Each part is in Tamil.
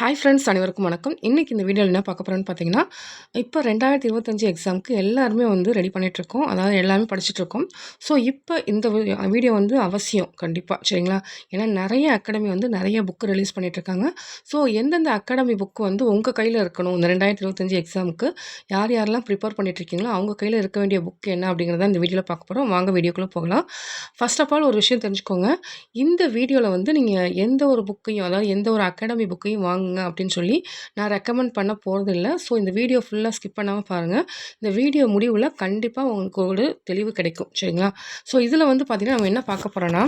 ஹாய் ஃப்ரெண்ட்ஸ் அனைவருக்கும் வணக்கம். இன்றைக்கி இந்த வீடியோவில் என்ன பார்க்க போகிறோன்னு பார்த்தீங்கன்னா இப்போ ரெண்டாயிரத்தி இருபத்தஞ்சி எக்ஸாமுக்கு எல்லாருமே வந்து ரெடி பண்ணிகிட்ருக்கோம் அதாவது எல்லாமே படிச்சுட்ருக்கோம் ஸோ இப்போ இந்த வீடியோ வந்து அவசியம் கண்டிப்பாக சரிங்களா? ஏன்னா நிறைய அகாடமி வந்து நிறைய புக்கு ரிலீஸ் பண்ணிகிட்ருக்காங்க ஸோ எந்தெந்த அகாடமி புக்கு வந்து உங்கள் கையில் இருக்கணும்? இந்த ரெண்டாயிரத்தி இருபத்தஞ்சி எக்ஸாமுக்கு யார் யாரெல்லாம் ப்ரிப்பேர் பண்ணிகிட்ருக்கீங்களோ அவங்க கையில் இருக்க வேண்டிய புக் என்ன அப்படிங்கிறத இந்த வீடியோவில் பார்க்க போகிறோம் வாங்க வீடியோக்குள்ளே போகலாம். ஃபஸ்ட் ஆஃப் ஆல் ஒரு விஷயம் தெரிஞ்சுக்கோங்க. இந்த வீடியோவில் வந்து நீங்கள் எந்த ஒரு புக்கையும் அதாவது எந்த ஒரு அகாடமி புக்கையும் வாங்க வாங்குங்க அப்படின்னு சொல்லி நான் ரெக்கமெண்ட் பண்ண போகிறதில்ல ஸோ இந்த வீடியோ ஃபுல்லாக ஸ்கிப் பண்ணாமல் பாருங்கள் இந்த வீடியோ முடிவில் கண்டிப்பாக உங்களுக்கு ஒரு தெளிவு கிடைக்கும். சரிங்களா? ஸோ இதில் வந்து பார்த்திங்கன்னா நம்ம என்ன பார்க்க போகிறோன்னா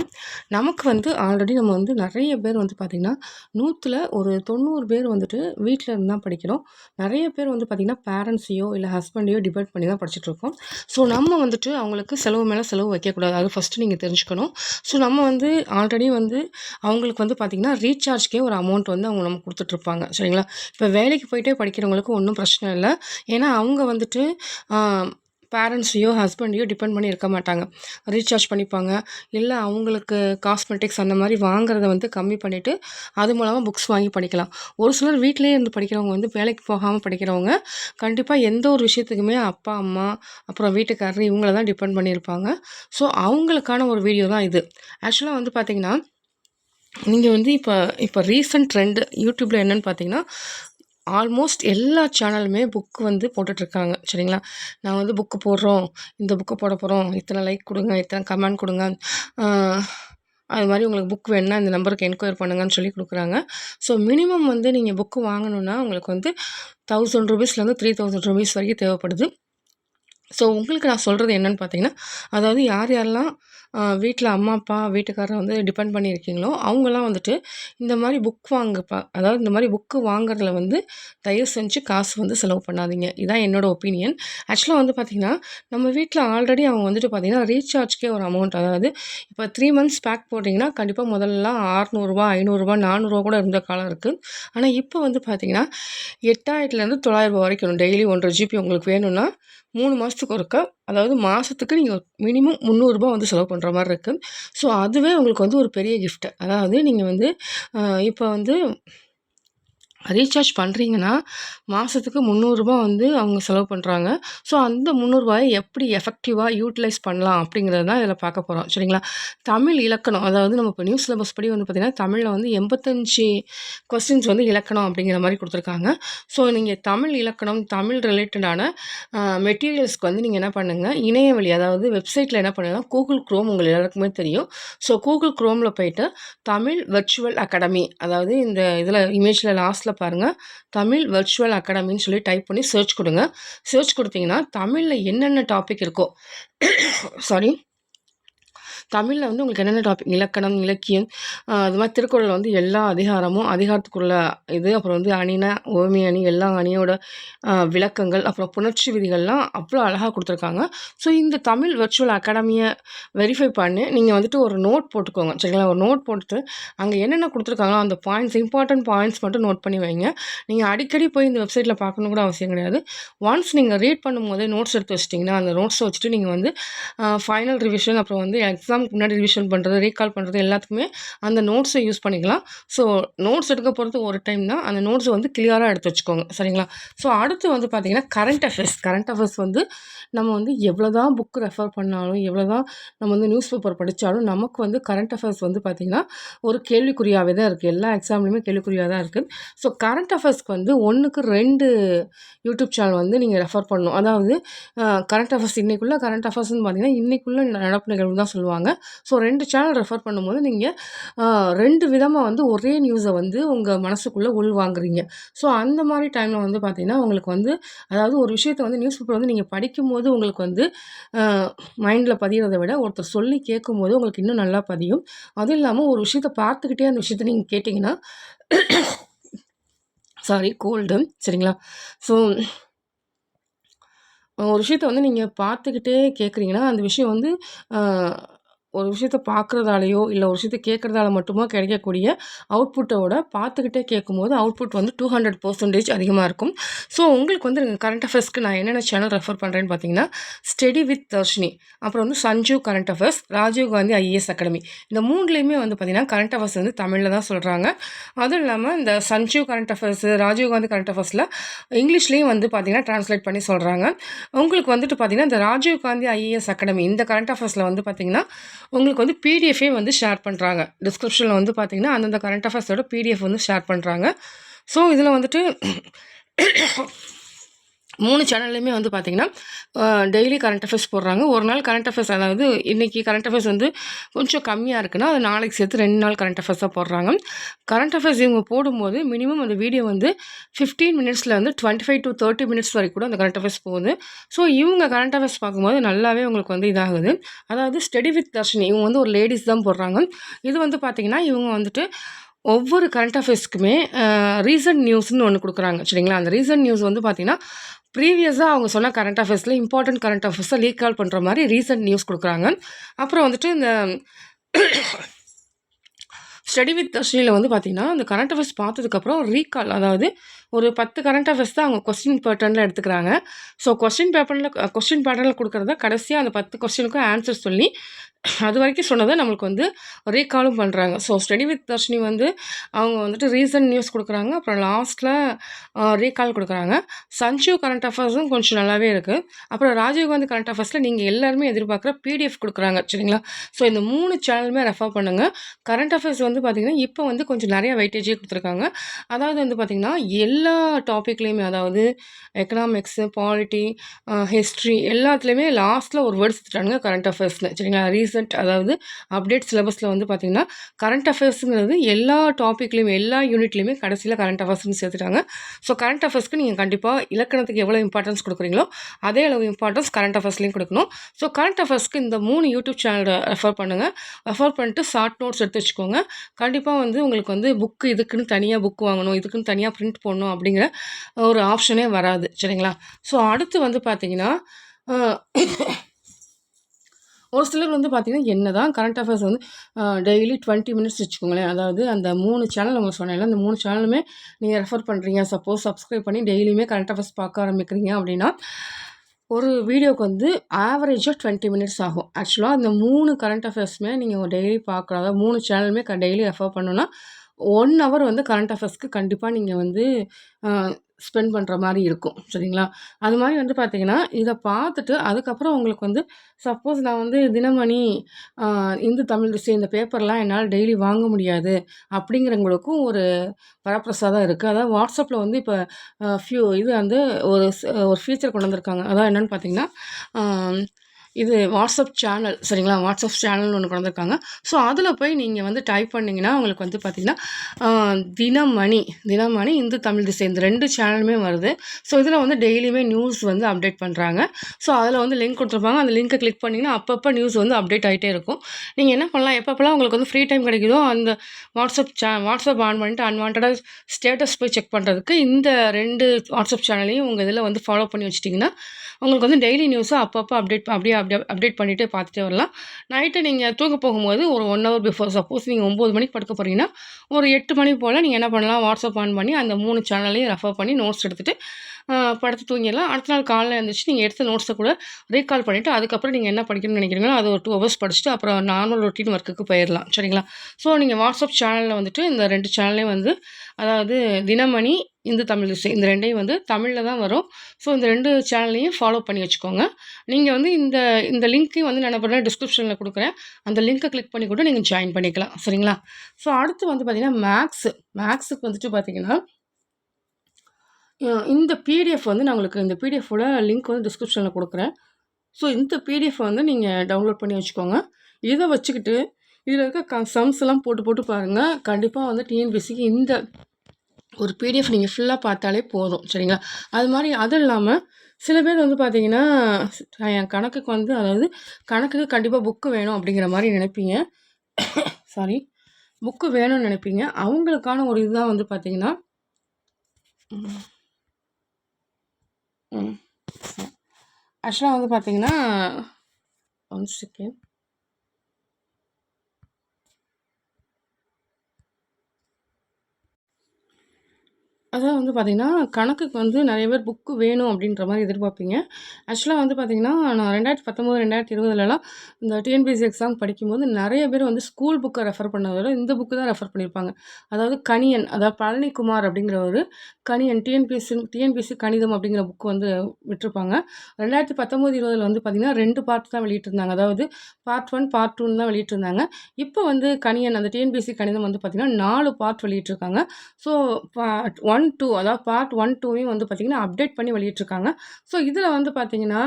நமக்கு வந்து ஆல்ரெடி நம்ம வந்து நிறைய பேர் வந்து பார்த்திங்கன்னா நூற்றில் ஒரு தொண்ணூறு பேர் வந்துட்டு வீட்டில் இருந்து தான் படிக்கிறோம். நிறைய பேர் வந்து பார்த்திங்கன்னா பேரண்ட்ஸையோ இல்லை ஹஸ்பண்டையோ டிபெண்ட் பண்ணி தான் படிச்சுட்ருக்கோம் ஸோ நம்ம வந்துட்டு அவங்களுக்கு செலவு மேலே செலவு வைக்கக்கூடாது. அது ஃபஸ்ட்டு நீங்கள் தெரிஞ்சுக்கணும். ஸோ நம்ம வந்து ஆல்ரெடி வந்து அவங்களுக்கு வந்து பார்த்திங்கன்னா ரீசார்ஜ்க்கே ஒரு அமௌண்ட் வந்து அவங்க நம்ம கொடுத்துட்டு கொடுத்துட்ருப்பாங்க சரிங்களா? இப்போ வேலைக்கு போயிட்டே படிக்கிறவங்களுக்கு ஒன்றும் பிரச்சனை இல்லை. ஏன்னா அவங்க வந்துட்டு பேரண்ட்ஸையோ ஹஸ்பண்டையோ டிபெண்ட் பண்ணி இருக்க மாட்டாங்க. ரீசார்ஜ் பண்ணிப்பாங்க. இல்லை அவங்களுக்கு காஸ்மெட்டிக்ஸ் அந்த மாதிரி வாங்குறத வந்து கம்மி பண்ணிவிட்டு அது மூலமாக புக்ஸ் வாங்கி படிக்கலாம். ஒரு சிலர் வீட்டிலே இருந்து படிக்கிறவங்க வந்து வேலைக்கு போகாமல் படிக்கிறவங்க கண்டிப்பாக எந்த ஒரு விஷயத்துக்குமே அப்பா அம்மா அப்புறம் வீட்டுக்காரர் இவங்கள தான் டிபெண்ட் பண்ணியிருப்பாங்க. ஸோ அவங்களுக்கான ஒரு வீடியோ தான் இது. ஆக்சுவலாக வந்து பார்த்திங்கன்னா நீங்கள் வந்து இப்போ இப்போ ரீசன்ட் ட்ரெண்டு யூடியூப்பில் என்னென்னு பார்த்தீங்கன்னா ஆல்மோஸ்ட் எல்லா சேனலுமே புக்கு வந்து போட்டுட்ருக்காங்க சரிங்களா? நான் வந்து புக்கு போடுறோம் இந்த புக்கு போட போகிறோம் இத்தனை லைக் கொடுங்க இத்தனை கமெண்ட் கொடுங்க அது மாதிரி உங்களுக்கு புக் வேணுன்னா இந்த நம்பருக்கு என்கொயர் பண்ணுங்கன்னு சொல்லி கொடுக்குறாங்க. ஸோ மினிமம் வந்து நீங்கள் புக்கு வாங்கணுன்னா உங்களுக்கு வந்து தௌசண்ட் ருபீஸ்லேருந்து த்ரீ தௌசண்ட் ருபீஸ் வரைக்கும் தேவைப்படுது. ஸோ உங்களுக்கு நான் சொல்கிறது என்னென்னு பார்த்தீங்கன்னா அதாவது யார் யாரெல்லாம் வீட்டில் அம்மா அப்பா வீட்டுக்காரரை வந்து டிபெண்ட் பண்ணியிருக்கீங்களோ அவங்களாம் வந்துட்டு இந்த மாதிரி புக் வாங்கப்பா அதாவது இந்த மாதிரி புக்கு வாங்குறதுல வந்து தயவு செஞ்சு காசு வந்து செலவு பண்ணாதீங்க. இதான் என்னோடய ஒப்பீனியன் ஆக்சுவலாக வந்து பார்த்திங்கன்னா நம்ம வீட்டில் ஆல்ரெடி அவங்க வந்துட்டு பார்த்திங்கன்னா ரீசார்ஜ்க்கே ஒரு அமௌண்ட் அதாவது இப்போ த்ரீ மந்த்ஸ் பேக் போட்டிங்கன்னா கண்டிப்பாக முதல்லலாம் ஆறுநூறுவா ஐநூறுரூவா நானூறுரூவா கூட இருந்த காலம் இருக்குது ஆனால் இப்போ வந்து பார்த்திங்கன்னா எட்டாயிரத்துலேருந்து தொள்ளாயிரரூபா வரைக்கும் டெய்லி ஒன்றரை ஜிபி உங்களுக்கு வேணும்னா மூணு மாதத்துக்கு ஒருக்கா அதாவது மாதத்துக்கு நீங்கள் மினிமம் முந்நூறுரூபா வந்து செலவு பண்ணுற மாதிரி இருக்குது ஸோ அதுவே உங்களுக்கு வந்து ஒரு பெரிய கிஃப்ட்டு அதாவது நீங்கள் வந்து இப்போ வந்து ரீசார்ஜ் பண்ணுறீங்கன்னா மாதத்துக்கு முந்நூறுரூபா வந்து அவங்க செலவு பண்ணுறாங்க ஸோ அந்த முந்நூறுரூவாயை எப்படி எஃபெக்டிவாக யூட்டிலைஸ் பண்ணலாம் அப்படிங்கிறது தான் இதில் பார்க்க போகிறோம் சரிங்களா? தமிழ் இலக்கணம் அதாவது நம்ம இப்போ நியூஸ் சிலபஸ் படி வந்து பார்த்திங்கன்னா தமிழில் வந்து எண்பத்தஞ்சு கொஸ்டின்ஸ் வந்து இலக்கணம் அப்படிங்கிற மாதிரி கொடுத்துருக்காங்க. ஸோ நீங்கள் தமிழ் இலக்கணம் தமிழ் ரிலேட்டடான மெட்டீரியல்ஸ்க்கு வந்து நீங்கள் என்ன பண்ணுங்கள் இணையவழி அதாவது வெப்சைட்டில் என்ன பண்ணுங்கன்னா கூகுள் க்ரோம் உங்கள் எல்லாருக்குமே தெரியும். ஸோ கூகுள் க்ரோமில் போயிட்டு தமிழ் வெர்ச்சுவல் அகாடமி அதாவது இந்த இதில் இமேஜில் லாஸ்ட்டில் பாருங்கள் தமிழ் வர்ச்சுவல் அகாடமின்னு சொல்லி டைப் பண்ணி சர்ச் கொடுங்க. சர்ச் கொடுத்தீங்கன்னா தமிழில் என்னென்ன டாபிக் இருக்கோ சாரி தமிழில் வந்து உங்களுக்கு என்னென்ன டாபிக் இலக்கணம் இலக்கியம் அது மாதிரி திருக்குறள் வந்து எல்லா அதிகாரமும் அதிகாரத்துக்குள்ள இது அப்புறம் வந்து அணின ஓமி அணி எல்லா அணியோட விளக்கங்கள் அப்புறம் புணர்ச்சி விதிகள்லாம் அவ்வளோ அழகாக கொடுத்துருக்காங்க. ஸோ இந்த தமிழ் வர்ச்சுவல் அகாடமியை வெரிஃபை பண்ணி. நீங்கள் வந்துட்டு ஒரு நோட் போட்டுக்கோங்க. சரிங்களா? ஒரு நோட் போட்டு அங்கே என்னென்ன கொடுத்துருக்காங்களோ அந்த பாயிண்ட்ஸ் இம்பார்ட்டன்ட் பாயிண்ட்ஸ் மட்டும் நோட் பண்ணி வைங்க. நீங்கள் அடிக்கடி போய் இந்த வெப்சைட்டில் பார்க்கணும் கூட அவசியம் கிடையாது. ஒன்ஸ் நீங்கள் ரீட் பண்ணும்போதே நோட்ஸ் எடுத்து வச்சிட்டிங்கன்னா அந்த நோட்ஸை வச்சுட்டு நீங்கள் வந்து ஃபைனல் ரிவிஷன் அப்புறம் வந்து எக்ஸாம் எக்ஸாமுக்கு முன்னாடி ரிவிஷன் பண்ணுறது ரீகால் பண்ணுறது எல்லாத்துக்குமே அந்த நோட்ஸை யூஸ் பண்ணிக்கலாம். ஸோ நோட்ஸ் எடுக்க போகிறது ஒரு டைம் தான். அந்த நோட்ஸை வந்து கிளியராக எடுத்து வச்சுக்கோங்க. சரிங்களா? ஸோ அடுத்து வந்து பார்த்திங்கன்னா கரண்ட் அஃபேர்ஸ் கரண்ட் அஃபேர்ஸ் வந்து நம்ம வந்து எவ்வளோ தான் புக் ரெஃபர் பண்ணாலும் எவ்வளோ தான் நம்ம வந்து நியூஸ் பேப்பர் படித்தாலும் நமக்கு வந்து கரண்ட் அஃபேர்ஸ் வந்து பார்த்திங்கன்னா ஒரு கேள்விக்குறியாகவே தான் இருக்குது எல்லா எக்ஸாம்லேயுமே கேள்விக்குறியாக தான் இருக்குது ஸோ கரண்ட் அஃபேர்ஸ்க்கு வந்து ஒன்றுக்கு ரெண்டு யூடியூப் சேனல் வந்து நீங்கள் ரெஃபர் பண்ணணும். அதாவது கரண்ட் அஃபேர்ஸ் இன்றைக்குள்ளே கரண்ட் அஃபேர்ஸ்னு பார்த்திங்கன்னா இன்றைக்குள்ளே நடப்பு நிகழ்வு தான் சொல்லுவாங்க. ஸோ ரெண்டு சேனல் ரெஃபர் பண்ணும்போது நீங்கள் ரெண்டு விதமாக வந்து ஒரே நியூஸை வந்து உங்கள் மனசுக்குள்ளே உள்வாங்குறீங்க. ஸோ அந்த மாதிரி டைமில் வந்து பார்த்திங்கன்னா உங்களுக்கு வந்து அதாவது ஒரு விஷயத்தை வந்து நியூஸ் பேப்பர் வந்து நீங்கள் படிக்கும்போது உங்களுக்கு வந்து மைண்டில் பதிகிறத விட ஒருத்தர் சொல்லி கேட்கும்போது உங்களுக்கு இன்னும் நல்லா பதியும். அதுவும் இல்லாமல் ஒரு விஷயத்தை பார்த்துக்கிட்டே அந்த விஷயத்தை நீங்கள் கேட்டிங்கன்னா சாரி கோல்டு சரிங்களா? ஸோ ஒரு விஷயத்த வந்து நீங்கள் பார்த்துக்கிட்டே கேட்குறீங்கன்னா அந்த விஷயம் வந்து ஒரு விஷயத்த பார்க்குறதாலயோ, இல்லை ஒரு விஷயத்த கேட்குறதால மட்டுமோ கிடைக்கக்கூடிய அவுட்புட்டோட பார்த்துக்கிட்டே கேட்கும்போது, அவுட்புட் வந்து டூ ஹண்ட்ரட் பர்சன்டேஜ் அதிகமாக இருக்கும். ஸோ, உங்களுக்கு வந்து கரண்ட் அஃபேர்ஸ்க்கு நான் என்னென்ன சேனல் ரெஃபர் பண்ணுறேன்னு பார்த்தீங்கன்னா, ஸ்டெடி வித் தர்ஷினி, அப்புறம் வந்து Sanjeev current affairs, Rajiv Gandhi IAS academy. இந்த மூணுலேயுமே வந்து பார்த்தீங்கன்னா, கரண்ட் அஃபேர்ஸ் வந்து தமிழில் தான் சொல்கிறாங்க அதுவும் இல்லாமல் இந்த Sanjeev current affairs, Rajiv Gandhi current அஃபேர்ஸில் இங்கிலீஷ்லேயும் வந்து பார்த்தீங்கன்னா, டிரான்ஸ்லேட் பண்ணி சொல்கிறாங்க உங்களுக்கு வந்துட்டு பார்த்தீங்கன்னா, இந்த ராஜீவ் காந்தி ஐஏஎஸ் அகாடமி இந்த கரண்ட் அஃபேர்ஸில் வந்து பார்த்தீங்கன்னா, உங்களுக்கு வந்து பிடிஎஃபே வந்து ஷேர் பண்ணுறாங்க டிஸ்கிரிப்ஷனில் வந்து பார்த்தீங்கன்னா, அந்தந்த கரண்ட் அஃபேர்ஸோட பிடிஎஃப் வந்து ஷேர் பண்ணுறாங்க ஸோ, இதில் வந்துட்டு மூணு சேனல்லையுமே வந்து பார்த்தீங்கன்னா, டெய்லி கரண்ட் அஃபேர்ஸ் போடுறாங்க. ஒரு நாள் கரண்ட் அஃபேர்ஸ் அதாவது இன்னைக்கு கரண்ட் அஃபேர்ஸ் வந்து கொஞ்சம் கம்மியாக இருக்குன்னா, அது நாளைக்கு சேர்த்து ரெண்டு நாள் கரண்ட் அஃபேர்ஸாக போடுறாங்க. கரண்ட் அஃபேர்ஸ் இவங்க போடும்போது மினிமம் அந்த வீடியோ வந்து ஃபிஃப்டீன் மினிட்ஸில் வந்து twenty five to thirty minutes வரைக்கும் கூட அந்த கரண்ட் அஃபேர்ஸ் போகுது. ஸோ, இவங்க கரண்ட் அஃபேர்ஸ் பார்க்கும்போது நல்லாவே உங்களுக்கு வந்து இதாகுது. அதாவது ஸ்டெடி வித் தர்ஷினி இவங்க வந்து ஒரு லேடிஸ் தான் போடுறாங்க. இது வந்து பார்த்திங்கன்னா இவங்க வந்துட்டு ஒவ்வொரு கரண்ட் அஃபேர்ஸ்க்குமே ரீசன்ட் நியூஸ்னு ஒன்று கொடுக்குறாங்க சரிங்களா? அந்த ரீசன்ட் நியூஸ் வந்து பார்த்தீங்கன்னா, ப்ரீவியஸாக அவங்க சொன்ன கரண்ட் அஃபேர்ஸில் இம்பார்ட்டண்ட் கரண்ட் அஃபேர்ஸை லீக் ஆல் பண்ணுற மாதிரி ரீசன்ட் நியூஸ் கொடுக்குறாங்க அப்புறம் வந்துட்டு இந்த ஸ்டடி வித் தர்ஷினியில் வந்து பார்த்தீங்கன்னா, அந்த கரண்ட் அஃபேர்ஸ் பார்த்ததுக்கப்புறம் ரீகால் அதாவது ஒரு 10 கரண்ட் அஃபேர்ஸ் தான் அவங்க கொஸ்டின் பேட்டர்னில் எடுத்துக்கிறாங்க. ஸோ, கொஸ்டின் பேப்பரில் கொஸ்டின் பேட்டர்ன்ல கொடுக்குறத கடைசியாக அந்த 10 கொஸ்டினுக்கும் ஆன்சர் சொல்லி, அது வரைக்கும் சொன்னதை நம்மளுக்கு வந்து ரீகாலும் பண்ணுறாங்க ஸோ, ஸ்டடி வித் தர்ஷினி வந்து அவங்க வந்துட்டு ரீசன்ட் நியூஸ் கொடுக்குறாங்க. அப்புறம் லாஸ்ட்டில் ரீகால் கொடுக்குறாங்க. சஞ்சீவ் கரண்ட் அஃபேர்ஸும் கொஞ்சம் நல்லாவே இருக்குது அப்புறம் ராஜீவ்காந்தி கரண்ட் அஃபேர்ஸில் நீங்கள் எல்லாருமே எதிர்பார்க்குற பிடிஎஃப் கொடுக்குறாங்க சரிங்களா? ஸோ, இந்த மூணு சேனலுமே ரெஃபர் பண்ணுங்கள் கரண்ட் அஃபேர்ஸ் வந்து பார்த்தீங்கன்னா, இப்போ வந்து கொஞ்சம் நிறையா வெயிட்டேஜே கொடுத்துருக்காங்க. அதாவது வந்து பார்த்திங்கன்னா எல் எல்லா டாப்பிக்லேயுமே அதாவது எக்கனாமிக்ஸு, பாலிட்டி, ஹிஸ்ட்ரி எல்லாத்துலேயுமே லாஸ்ட்டில் ஒரு வேர்ட்ஸ் சேர்த்துட்டானுங்க கரண்ட் அஃபேர்ஸ்னு சரிங்களா? ரீசெண்ட் அதாவது அப்டேட் சிலபஸில் வந்து பார்த்தீங்கன்னா, கரண்ட் அஃபேர்ஸுங்கிறது எல்லா டாப்பிக்லேயுமே எல்லா யூனிட்லேயுமே கடைசியில் கரண்ட் அஃபேர்ஸ்னு சேர்த்துட்டாங்க. ஸோ, கரண்ட் அஃபேர்ஸ்க்கு நீங்கள் கண்டிப்பாக இலக்கணத்துக்கு எவ்வளோ இம்பார்ட்டன்ஸ் கொடுக்குறீங்களோ அதே அளவு இம்பார்ட்டன்ஸ் கரண்ட் அஃபேர்ஸ்லையும் கொடுக்கணும் ஸோ, கரண்ட் அஃபேர்ஸ்க்கு இந்த மூணு யூடியூப் சேனலை ரெஃபர் பண்ணுங்கள் ரெஃபர் பண்ணிட்டு ஷார்ட் நோட்ஸ் எடுத்து வச்சுக்கோங்க. கண்டிப்பாக வந்து உங்களுக்கு வந்து புக்கு இதுக்குன்னு தனியாக புக் வாங்கணும், இதுக்குன்னு தனியாக ப்ரிண்ட் போடணும் அப்படிங்கிற ஒரு ஆப்ஷனே வராது. சரிங்களா? ஸோ, அடுத்து வந்து பார்த்தீங்கன்னா, ஒரு சிலர் வந்து பார்த்தீங்கன்னா, என்னதான் கரண்ட் அஃபேர்ஸ் வந்து டெய்லி 20 மினிட்ஸ் வச்சுக்கோங்களேன். அதாவது அந்த மூணு சேனல் உங்களுக்கு சொன்னேன்ல, அந்த மூணு சேனலுமே நீங்கள் ரெஃபர் பண்ணுறீங்க சப்போஸ் சப்ஸ்கிரைப் பண்ணி டெய்லியுமே கரண்ட் அஃபேர்ஸ் பார்க்க ஆரம்பிக்கிறீங்க அப்படின்னா, ஒரு வீடியோக்கு வந்து ஆவரேஜாக டுவெண்ட்டி மினிட்ஸ் ஆகும். ஆக்சுவலாக அந்த மூணு கரண்ட் அஃபேர்ஸுமே நீங்கள் டெய்லி பார்க்குறதா மூணு சேனலுமே க டெய்லி ரெஃபர் பண்ணோன்னா ஒன் ஹவர் வந்து கரண்ட் அஃபேர்ஸ்க்கு கண்டிப்பாக நீங்கள் வந்து ஸ்பெண்ட் பண்ணுற மாதிரி இருக்கும். சரிங்களா? அது மாதிரி வந்து பார்த்தீங்கன்னா, இதை பார்த்துட்டு அதுக்கப்புறம் உங்களுக்கு வந்து சப்போஸ் நான் வந்து தினமணி, இந்து தமிழ் திசை இந்த பேப்பர்லாம் என்னால் டெய்லி வாங்க முடியாது அப்படிங்கிறவங்களுக்கும் ஒரு வரப்பிரசாதம் இருக்குது அதாவது வாட்ஸ்அப்பில் வந்து இப்போ ஃபியூ இது வந்து ஒரு ஒரு ஃபீச்சர் கொண்டு வந்திருக்காங்க. அதான் என்னென்னு பார்த்தீங்கன்னா, இது வாட்ஸ்அப் சேனல் சரிங்களா? வாட்ஸ்அப் சேனல்னு ஒன்று கொண்டிருக்காங்க ஸோ, அதில் போய் நீங்கள் வந்து டைப் பண்ணிங்கன்னா உங்களுக்கு வந்து பார்த்தீங்கன்னா, தினமணி தினமணி, இந்து தமிழ் திசை இந்த ரெண்டு சேனலுமே வருது. ஸோ, இதில் வந்து டெய்லியுமே நியூஸ் வந்து அப்டேட் பண்ணுறாங்க ஸோ, அதில் வந்து லிங்க் கொடுத்துருப்பாங்க அந்த லிங்க்கை கிளிக் பண்ணிங்கன்னா அப்பப்போ நியூஸ் வந்து அப்டேட் ஆகிட்டே இருக்கும். நீங்கள் என்ன பண்ணலாம், எப்பப்போலாம் உங்களுக்கு வந்து ஃப்ரீ டைம் கிடைக்குதோ, அந்த வாட்ஸ்அப் சே வாட்ஸ்அப் ஆன் பண்ணிட்டு அன்வான்டாக ஸ்டேட்டஸ் போய் செக் பண்ணுறதுக்கு இந்த ரெண்டு வாட்ஸ்அப் சேனலையும் உங்கள் இதில் வந்து ஃபாலோ பண்ணி வச்சிட்டிங்கன்னா உங்களுக்கு வந்து டெய்லி நியூஸ அப்பப்போ அப்டேட் அப்படியே அப்டே அப்டேட் பண்ணிவிட்டு பார்த்துட்டே வரலாம். நைட்டு நீங்கள் தூங்க போகும்போது ஒரு ஒன் ஹவர் பிஃபோர் சப்போஸ் நீங்கள் ஒம்பது மணிக்கு படுக்க போகிறீங்கன்னா ஒரு எட்டு மணி போல் நீங்கள் என்ன பண்ணலாம், வாட்ஸ்அப் ஆன் பண்ணி அந்த மூணு சேனலையும் ரெஃபர் பண்ணி நோட்ஸ் எடுத்துகிட்டு படுத்து தூங்கிடலாம். அடுத்த நாள் காலையில் இருந்துச்சு நீங்கள் எடுத்த நோட்ஸை கூட ரீகால் பண்ணிவிட்டு அதுக்கப்புறம் நீங்கள் என்ன படிக்கணும்னு நினைக்கிறீங்களோ, அது ஒரு டூ ஹவர்ஸ் படிச்சுட்டு அப்புறம் நார்மல் ரொட்டீன் ஒர்க்குக்கு போயிடலாம் சரிங்களா? ஸோ, நீங்கள் வாட்ஸ்அப் சேனலில் வந்துட்டு இந்த ரெண்டு சேனல்லையும் வந்து அதாவது தினமணி, இந்து தமிழ் இசை இந்த ரெண்டையும் வந்து தமிழில் தான் வரும். ஸோ, இந்த ரெண்டு சேனல்லையும் ஃபாலோ பண்ணி வச்சுக்கோங்க. நீங்கள் வந்து இந்த இந்த லிங்க்கையும் வந்து நான் என்ன பண்றேன் டிஸ்கிரிப்ஷன்ல அந்த லிங்க்கை கிளிக் பண்ணி கூட நீங்கள் ஜாயின் பண்ணிக்கலாம். சரிங்களா? ஸோ, அடுத்து வந்து பார்த்திங்கன்னா மேக்ஸு மேக்ஸுக்கு வந்துட்டு பார்த்தீங்கன்னா இந்த பிடிஎஃப் வந்து நான் உங்களுக்கு இந்த பிடிஎஃபோட லிங்க் வந்து டிஸ்கிரிப்ஷனில் கொடுக்குறேன் ஸோ, இந்த பிடிஎஃப் வந்து நீங்கள் டவுன்லோட் பண்ணி வச்சுக்கோங்க. இதை வச்சுக்கிட்டு, இதில் இருக்க க சம்ஸ்லாம் போட்டு போட்டு பாருங்கள் கண்டிப்பாக வந்து டிஎன்பிஎஸ்சிக்கு இந்த ஒரு பிடிஎஃப் நீங்கள் ஃபுல்லாக பார்த்தாலே போதும். சரிங்களா? அது மாதிரி அதுவும் இல்லாமல் சில பேர் வந்து பார்த்தீங்கன்னா, என் கணக்குக்கு வந்து அதாவது கணக்குக்கு கண்டிப்பாக புக்கு வேணும் அப்படிங்கிற மாதிரி நினைப்பீங்க. சாரி. புக்கு வேணும்னு நினைப்பீங்க. அவங்களுக்கான ஒரு இதுதான் வந்து பார்த்தீங்கன்னா ஆக்சுவலாக வந்து பார்த்தீங்கன்னா, ஒன் செகண்ட். அதாவது வந்து பார்த்திங்கன்னா கணக்குக்கு வந்து நிறைய பேர் புக்கு வேணும் அப்படின்ற மாதிரி எதிர்பார்ப்பீங்க. ஆக்சுவலாக வந்து பார்த்தீங்கன்னா, நான் 2019, 2020லலாம் இந்த டிஎன்பிஎஸ்சி எக்ஸாம் படிக்கும்போது நிறைய பேர் வந்து ஸ்கூல் புக்கை ரெஃபர் பண்ணதில் இந்த புக்கு தான் ரெஃபர் பண்ணியிருப்பாங்க. அதாவது கணியன், அதாவது பழனிக்குமார் அப்படிங்கிற ஒரு கணியன் டிஎன்பிஎஸ்சி டிஎன்பிஎஸ்சி கணிதம் அப்படிங்கிற புக் வந்து விட்டிருப்பாங்க. 2019, 20ல வந்து பார்த்திங்கன்னா ரெண்டு பார்ட் தான் வெளியிட்டிருந்தாங்க. அதாவது பார்ட் ஒன் பார்ட் டூன் தான் வெளியிட்டிருந்தாங்க. இப்போ வந்து கணியன் அந்த டிஎன்பிஎஸ்சி கணிதம் வந்து பார்த்தீங்கன்னா, நாலு பார்ட் வெளியிட்டிருக்காங்க. ஸோ ஒன் 1, 2 அதாவது பார்ட் 1, 2வையும் வந்து பார்த்திங்கன்னா அப்டேட் பண்ணி வெளியிட்டிருக்காங்க. ஸோ இதில் வந்து பார்த்தீங்கன்னா,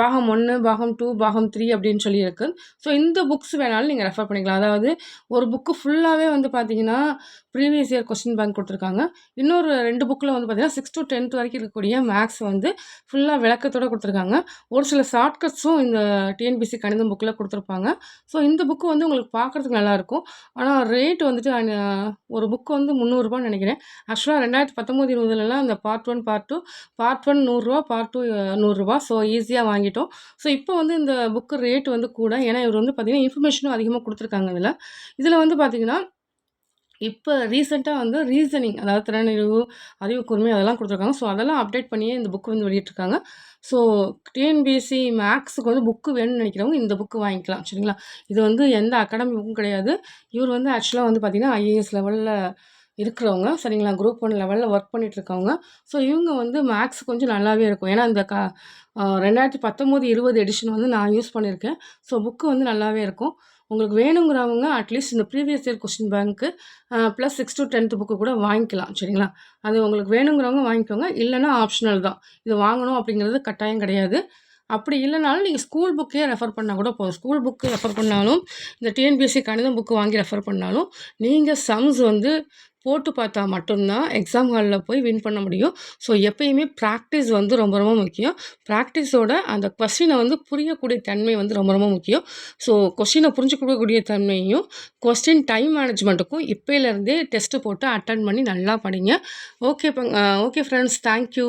பாகம் ஒன்று பாகம் டூ பாகம் த்ரீ அப்படின்னு சொல்லி இருக்கு. ஸோ இந்த புக்ஸ் வேணாலும் நீங்கள் ரெஃபர் பண்ணிக்கலாம். அதாவது ஒரு புக்கு ஃபுல்லாகவே வந்து பார்த்தீங்கன்னா, ப்ரீவியஸ் இயர் கொஸ்டின் பேங்க் கொடுத்துருக்காங்க இன்னொரு ரெண்டு புக்கில் வந்து பார்த்தீங்கன்னா, 6 டூ 10த் வரைக்கும் இருக்கக்கூடிய மேக்ஸ் வந்து ஃபுல்லாக விளக்கத்தோட கொடுத்துருக்காங்க ஒரு சில ஷார்ட்கட்ஸும் இந்த டிஎன்பிசி கணிதம் புக்கில் கொடுத்துருப்பாங்க ஸோ இந்த புக்கு வந்து உங்களுக்கு பார்க்கறதுக்கு நல்லாயிருக்கும். ஆனால் ரேட் வந்துட்டு ஒரு புக் வந்து முந்நூறுரூபான்னு நினைக்கிறேன் ஆக்சுவலாக நெனைக்கிறேன். ஆக்சுவலா 2019, 20லலாம் இந்த part one part two part one நூறுரூவா பார்ட் டூ நூறுரூவா ஸோ ஈஸியாக வாங்கிட்டோம். ஸோ இப்போ வந்து இந்த புக்கு ரேட் வந்து கூட. ஏன்னா இவர் வந்து பார்த்திங்கன்னா இன்ஃபர்மேஷனும் அதிகமாக கொடுத்துருக்காங்க இதில் இதில் வந்து பார்த்தீங்கன்னா, இப்போ ரீசெண்டாக வந்து ரீசனிங் அதாவது திறனறிவு, அறிவு கூர்மை அதெல்லாம் கொடுத்துருக்காங்க ஸோ அதெல்லாம் அப்டேட் பண்ணியே இந்த புக் வந்து வெளியிட்ருக்காங்க ஸோ டிஎன்பிஎஸ்சி மேக்ஸுக்கு வந்து புக்கு வேணும்னு நினைக்கிறவங்க இந்த புக்கு வாங்கிக்கலாம். சரிங்களா? இது வந்து எந்த அகாடமி புக்கும் கிடையாது. இவர் வந்து ஆக்சுவலாக வந்து பார்த்திங்கன்னா ஐஏஎஸ் லெவலில் இருக்கிறவங்க. சரிங்களா? குரூப் ஒன் லெவலில் ஒர்க் பண்ணிகிட்ருக்கவங்க ஸோ இவங்க வந்து மேக்ஸ் கொஞ்சம் நல்லாவே இருக்கும். ஏன்னா இந்த க ரெண்டாயிரத்தி பத்தொம்போது இருபது எடிஷன் வந்து நான் யூஸ் பண்ணியிருக்கேன். ஸோ புக்கு வந்து நல்லாவே இருக்கும். உங்களுக்கு வேணுங்கிறவங்க அட்லீஸ்ட் இந்த previous year question bank plus six two 10த் book கூட வாங்கிக்கலாம். சரிங்களா? அது உங்களுக்கு வேணுங்கிறவங்க வாங்கிக்கோங்க. இல்லைன்னா ஆப்ஷனல் தான். இது வாங்கணும் அப்படிங்கிறது கட்டாயம் கிடையாது. அப்படி இல்லைனாலும் நீங்கள் ஸ்கூல் புக்கே ரெஃபர் பண்ணால் கூட போதும். ஸ்கூல் புக்கு ரெஃபர் பண்ணாலும், இந்த டிஎன்பிஎஸ்சி கணிதம் புக்கு வாங்கி ரெஃபர் பண்ணாலும், நீங்கள் சம்ஸ் வந்து போட்டு பார்த்தா மட்டும்தான் எக்ஸாம் ஹாலில் போய் வின் பண்ண முடியும். ஸோ எப்பயுமே ப்ராக்டிஸ் வந்து ரொம்ப ரொம்ப முக்கியம். ப்ராக்டிஸோட அந்த கொஸ்டினை வந்து புரியக்கூடிய தன்மை வந்து ரொம்ப ரொம்ப முக்கியம். ஸோ கொஸ்டினை புரிஞ்சுக்கக்கூடிய தன்மையும், கொஸ்டின் டைம் மேனேஜ்மெண்ட்டுக்கும் இப்போலேருந்தே டெஸ்ட்டு போட்டு அட்டன் பண்ணி நல்லா படிங்க. ஓகே ப ஓகே ஃப்ரெண்ட்ஸ். Thank you.